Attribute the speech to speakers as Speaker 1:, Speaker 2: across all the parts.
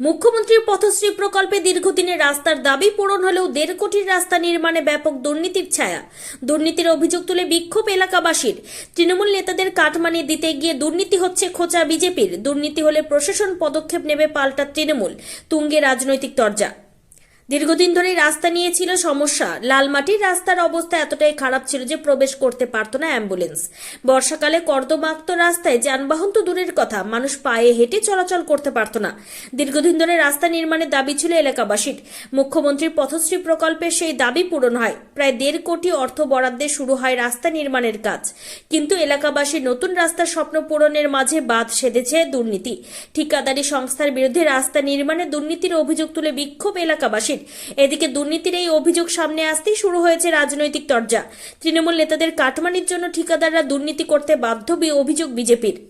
Speaker 1: মুখ্যমন্ত্রীর পথশ্রী প্রকল্পে দীর্ঘদিনের রাস্তার দাবি পূরণ হলেও দেড় কোটির রাস্তা নির্মাণে ব্যাপক দুর্নীতির ছায়া। দুর্নীতির অভিযোগ তুলে বিক্ষোভ এলাকাবাসীর। তৃণমূল নেতাদের কাটমানি দিতে গিয়ে দুর্নীতি হচ্ছে খোঁচা বিজেপির। দুর্নীতি হলে প্রশাসন পদক্ষেপ নেবে পাল্টা তৃণমূল। তুঙ্গে রাজনৈতিক তরজা। দীর্ঘদিন ধরে রাস্তা নিয়ে ছিল সমস্যা। লালমাটির রাস্তার অবস্থা এতটাই খারাপ ছিল যে প্রবেশ করতে পারত না অ্যাম্বুলেন্স। বর্ষাকালে কর্দমাক্ত রাস্তায় যানবাহন তো দূরের কথা, মানুষ পায়ে হেঁটে চলাচল করতে পারত না। দীর্ঘদিন ধরে রাস্তা নির্মাণের দাবি ছিল এলাকাবাসীর। মুখ্যমন্ত্রীর পথশ্রী প্রকল্পে সেই দাবি পূরণ হয়। প্রায় দেড় কোটি অর্থ বরাদ্দে শুরু হয় রাস্তা নির্মাণের কাজ। কিন্তু এলাকাবাসীর নতুন রাস্তার স্বপ্ন পূরণের মাঝে বাদ সেধেছে দুর্নীতি। ঠিকাদারি সংস্থার বিরুদ্ধে রাস্তা নির্মাণে দুর্নীতির অভিযোগ তুলে বিক্ষোভ এলাকাবাসীর। এদিকে দুর্নীতির এই অভিযোগ সামনে আসতেই শুরু হয়েছে রাজনৈতিক তরজা। তৃণমূল নেতাদের কাটমানির জন্য ঠিকাদাররা দুর্নীতি করতে বাধ্য অভিযোগ বিজেপির।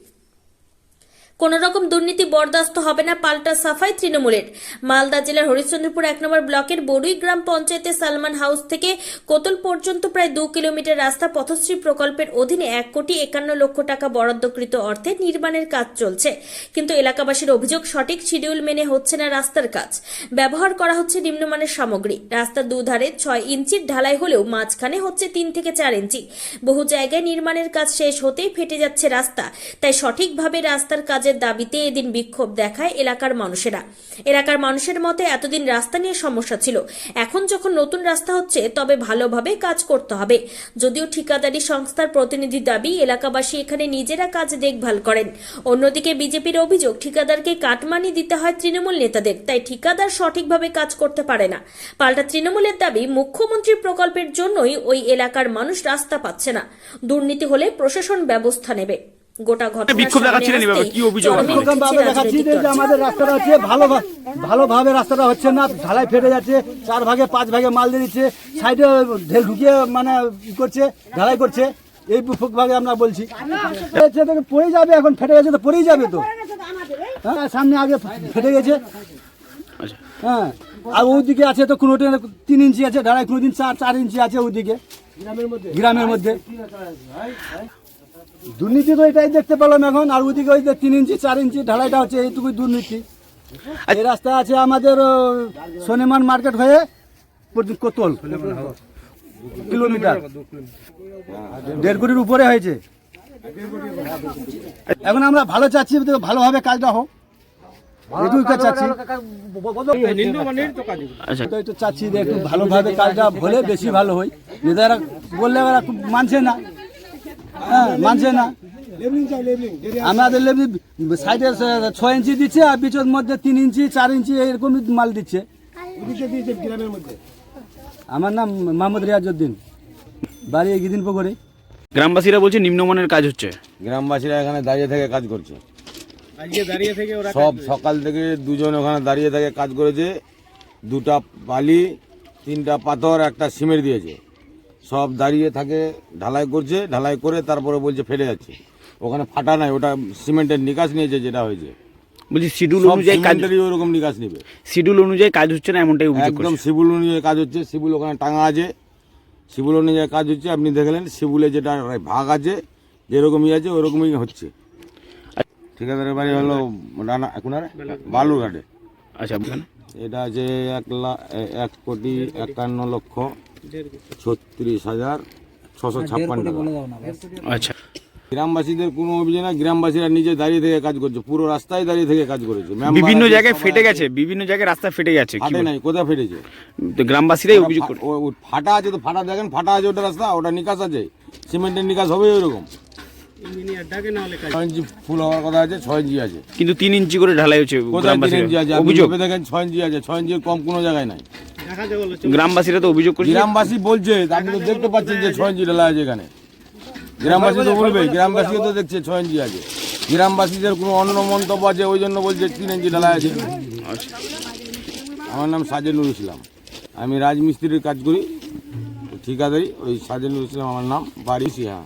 Speaker 1: কোন রকম দুর্নীতি বরদাস্ত হবে না পাল্টা সাফাই তৃণমূলের। মালদা জেলার হরিশ্চন্দ্রপুর এক নম্বর ব্লকের বড়ুই গ্রাম পঞ্চায়েতের সালমান হাউস থেকে কোতল পর্যন্ত প্রায় দু কিলোমিটার রাস্তা পথশ্রী প্রকল্পের অধীনে এক কোটি একান্ন লক্ষ টাকা বরাদ্দকৃত অর্থে নির্মাণের কাজ চলছে। কিন্তু এলাকাবাসীর অভিযোগ সঠিক শিডিউল মেনে হচ্ছে না রাস্তার কাজ। ব্যবহার করা হচ্ছে নিম্নমানের সামগ্রী। রাস্তার দুধারে ছয় ইঞ্চির ঢালাই হলেও মাঝখানে হচ্ছে তিন থেকে চার ইঞ্চি। বহু জায়গায় নির্মাণের কাজ শেষ হতেই ফেটে যাচ্ছে রাস্তা। তাই সঠিকভাবে রাস্তার কাজের দাবিতে এদিন বিক্ষোভ দেখায় এলাকার মানুষেরা। এলাকার মানুষের মতে এতদিন রাস্তা নিয়ে সমস্যা ছিল। এখন যখন নতুন রাস্তা হচ্ছে, তবে ভালোভাবে কাজ করতে হবে। যদিও ঠিকাদারি সংস্থার প্রতিনিধি দাবি, এলাকাবাসী এখানে নিজেরা কাজ দেখভাল করেন। অন্যদিকে বিজেপির অভিযোগ, ঠিকাদারকে কাটমানি দিতে হয় তৃণমূল নেতাদের, তাই ঠিকাদার সঠিকভাবে কাজ করতে পারে না। পাল্টা তৃণমূলের দাবি, মুখ্যমন্ত্রীর প্রকল্পের জন্যই ওই এলাকার মানুষ রাস্তা পাচ্ছে না। দুর্নীতি হলে প্রশাসন ব্যবস্থা নেবে। গোটা ঘটনা
Speaker 2: বিক্ষোভ দেখাচ্ছিলেন এভাবে, কি অভিযোগ
Speaker 3: ভাবে দেখাচ্ছি যে যে আমাদের রাস্তাটা হচ্ছে ভালো ভালোভাবে রাস্তাটা হচ্ছে না ঢালাই ফেটে যাচ্ছে চার ভাগে পাঁচ ভাগে মাল দিয়ে দিচ্ছে সাইডে ঢেল ঢুকিয়ে মানে করছে ঢালাই করছে এই ভাগে আমরা বলছি। পড়ে যাবে এখন ফেটে গেছে তো পড়েই যাবে তো। হ্যাঁ সামনে আগে ফেটে গেছে।
Speaker 2: আচ্ছা
Speaker 3: হ্যাঁ আর ওইদিকে আছে তো কোনো তিন ইঞ্চি আছে ঢালাই কোনো দিন চার চার ইঞ্চি আছে ওইদিকে। গ্রামের মধ্যে। দুর্নীতি তো এটাই দেখতে পেলাম এখন আর ওইদিকে ওই যে তিন ইঞ্চি চার ইঞ্চি ঢালাইটা হচ্ছে এইটুকুই দুর্নীতি। এই রাস্তা আছে আমাদের সনেমান মার্কেট হয়ে কোতল কিলোমিটার। দেড় কোটির উপরে হয়েছে। এখন আমরা ভালো চাচ্ছি ভালোভাবে কাজটা হোক। চাচ্ছি।
Speaker 2: আচ্ছা।
Speaker 3: একটু ভালোভাবে কাজটা হলে বেশি ভালো হয়। নেতারা বললে ওরা খুব মানছে না। হ্যাঁ মানছে না। আমাদের লেবলি সাইডে ছয় ইঞ্চি দিচ্ছে আর বিচের মধ্যে তিন ইঞ্চি চার ইঞ্চি এরকম মাল দিচ্ছে। আমার নাম মোহাম্মদ রিয়াজউদ্দিন। বাড়ি গিদিন পুকুরে।
Speaker 2: গ্রামবাসীরা বলছে নিম্নমানের কাজ হচ্ছে।
Speaker 4: গ্রামবাসীরা এখানে দাঁড়িয়ে থেকে কাজ করছে। সব সকাল থেকে দুজন ওখানে দাঁড়িয়ে থেকে কাজ করেছে। দুটা বালি তিনটা পাথর একটা সিমেন্ট দিয়েছে। সব দাঁড়িয়ে থাকে ঢালাই করছে ঢালাই করে তারপরে বলছে ফেটে যাচ্ছে। ওখানে ফাটা নাই ওটা সিমেন্টের নিকাশ নিয়েছে যেটা হয়েছে।
Speaker 2: বলছি শিডিউল অনুযায়ী কাজ
Speaker 4: ওরকম নিকাশ নিবে।
Speaker 2: শিডিউল অনুযায়ী কাজ হচ্ছে না এমনটাই
Speaker 4: একদম শিবুল অনুযায়ী কাজ হচ্ছে শিবুল ওখানে টাঙা আছে। শিবুল অনুযায়ী কাজ হচ্ছে আপনি দেখলেন শিবুলে যেটা ভাগ আছে যেরকমই আছে ওরকমই হচ্ছে। ঠিকাদারের বাড়ি হলো রানা কোনারে বালুরঘাটে।
Speaker 2: আচ্ছা
Speaker 4: এটা আছে এক লাখ এক কোটি একান্ন লক্ষ ছত্রিশ হাজার ছশো ছাপ্পান্ন
Speaker 2: আচ্ছা।
Speaker 4: গ্রামবাসীদের কোনো অভিযোগ না গ্রামবাসীরা নিজে দাঁড়িয়ে থেকে কাজ করছে পুরো রাস্তায় দাঁড়িয়ে থেকে কাজ করেছে।
Speaker 2: বিভিন্ন জায়গায় ফেটে গেছে বিভিন্ন জায়গায় রাস্তা ফেটে গেছে
Speaker 4: ফাটে নাই কোথায় ফেটেছে?
Speaker 2: তো গ্রামবাসীরাই অভিযোগ করে।
Speaker 4: ফাটা আছে তো ফাটা দেখেন ফাটা আছে ওটা রাস্তা ওটা নিকাশ আছে। সিমেন্টের নিকাশ হবে ওইরকম। ছয় ইঞ্চি ফুল হওয়ার কথা আছে ছয় ইঞ্চি আছে।
Speaker 2: কিন্তু তিন ইঞ্চি করে ঢালাই হচ্ছে
Speaker 4: কোথায় তিন ইঞ্চি আছে?
Speaker 2: অভিযোগ?
Speaker 4: দেখেন ছয় ইঞ্চি আছে ছয় ইঞ্চির কম কোনো জায়গায় নাই।
Speaker 2: গ্রামবাসীরা তো অভিযোগ করছে।
Speaker 4: গ্রামবাসী বলছে, আপনি তো দেখতে পাচ্ছেন যে ছয় ইঞ্চি ঢালা আছে এখানে। গ্রামবাসী তো বলবে গ্রামবাসী তো দেখছে ছয় ইঞ্চি আছে। গ্রামবাসীদের কোনো অন্য মন্তব্য আছে, ওই জন্য বলছে তিন ইঞ্চি ঢালা আছে। আমার নাম সাজেনুর ইসলাম। আমি রাজমিস্ত্রির কাজ করি। ঠিকাদারি, ওই সাজেনুর ইসলাম আমার নাম, বাড়ি সিহা